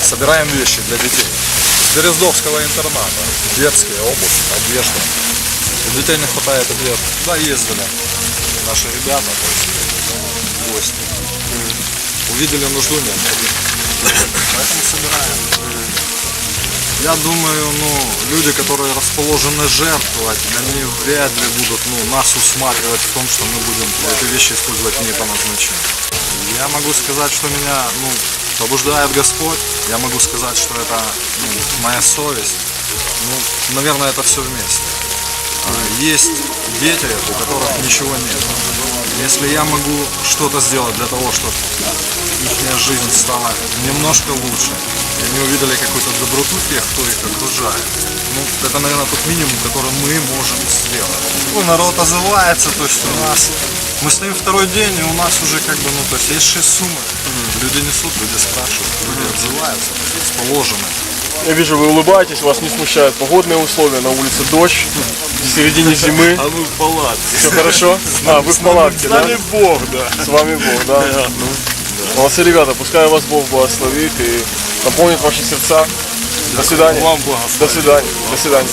Собираем вещи для детей. С интерната. Детская обувь, одежда. У детей не хватает одежды. Да, ездили наши ребята, гости. Увидели нужду необходимо. Поэтому собираем. Я думаю, ну, люди, которые расположены жертвовать, они вряд ли будут ну, нас усматривать в том, что мы будем эти вещи использовать не по назначению. Я могу сказать, что меня ну, побуждает Господь. Я могу сказать, что это ну, моя совесть. Ну, наверное, это все вместе. А, Есть дети, у которых ничего нет. Если я могу что-то сделать для того, чтобы их жизнь стала немножко лучше, и они увидели какую-то доброту тех, кто их окружает, ну, это, наверное, тот минимум, который мы можем сделать. Ну, народ озывается, то есть у нас, мы стоим второй день, и у нас уже как бы, ну, то есть есть шесть сумок. Люди несут, люди спрашивают, люди отзываются, есть расположены. Я вижу, вы улыбаетесь, вас не смущают погодные условия, на улице дождь, в середине зимы. А мы в палатке. Все хорошо? А, вы в палатке, С да? нами Бог, да. С вами Бог, да? Ну, Молодцы ребята, пускай вас Бог благословит и наполнит ваши сердца. До свидания. Вам До благословения. свидания. До свидания.